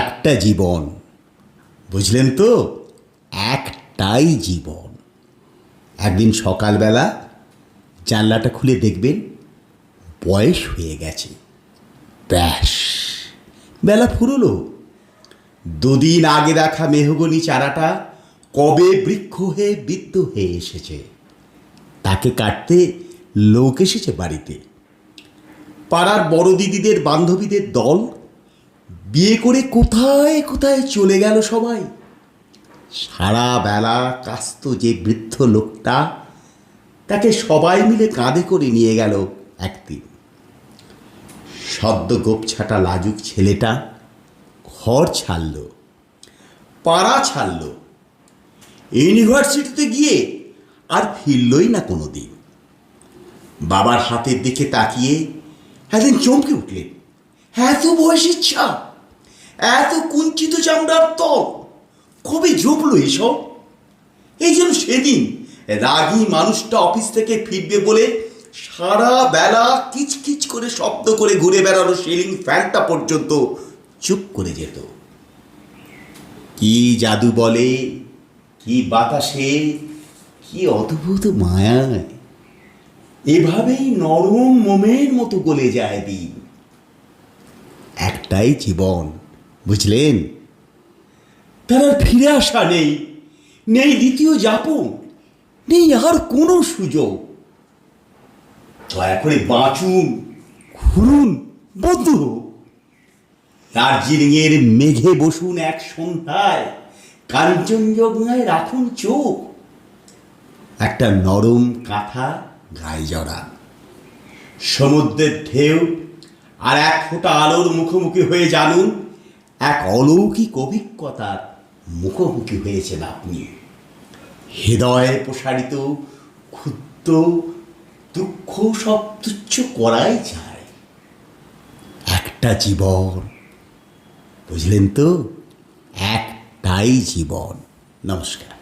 একটা জীবন। বুঝলেন তো? একটাই জীবন। একদিন সকালবেলা জানলাটা খুলে দেখবেন বয়স হয়ে গেছে। ব্যাস, বেলা ফুরলো। দুদিন আগে দেখা মেহগনি চারাটা কবে বৃক্ষ হয়ে বৃদ্ধ হয়ে এসেছে? তাকে কাটতে লোক এসেছে বাড়িতে। পাড়ার বড় দিদিদের, বান্ধবীদের দল বিয়ে করে কোথায় কোথায় চলে গেল সবাই? সারা বেলা কাস্ত যে বৃদ্ধ লোকটা, তাকে সবাই মিলে কাঁধে করে নিয়ে গেল একদিন। সদ্য গোপছাটা লাজুক ছেলেটা ঘর ছাড়ল, পাড়া ছাড়ল, ইউনিভার্সিটিতে গিয়ে আর ফিরলই না কোনো দিন বাবার হাতের দিকে তাকিয়ে একদিন চমকে উঠলেন, এত বয়সের ছাপ এত কুঞ্চিত চামড়ার ত্বক কবে জপলো এসব? এই যেন সেদিন রাগী মানুষটা অফিস থেকে ফিরবে বলে সারা বেলা কিচকিচ করে শব্দ করে ঘুরে বেড়ানো সিলিং ফ্যানটা পর্যন্ত। চুপ করে যেত। কি জাদু বলে? কি বাতাসে? কি অদ্ভুত মায়ায়? এভাবেই নরম মোমের মতো গলে যায় দিন। একটাই জীবন। বুঝলেন? তার আর ফিরে আসা নেই। নেই দ্বিতীয় যাপন, নেই আর কোনো সুযোগ। দয়া করে বাঁচুন, ঘুরুন বদ্ধ দার্জিলিংয়ের মেঘে বসুন এক সন্ধ্যায়, কাঞ্চনজঙ্ঘায় রাখুন চোখ। একটা নরম কাঁথা গায়ে জড়া। সমুদ্রের ঢেউ আর এক ফোঁটা আলোর মুখোমুখি হয়ে জানুন এক অলৌকিক অভিজ্ঞতার মুখোমুখি হয়েছেন আপনি। হৃদয়ে প্রসারিত ক্ষুদ্র দুঃখ সব তুচ্ছ করাই যায়। একটা জীবন, বুঝলেন তো? একটাই জীবন। নমস্কার।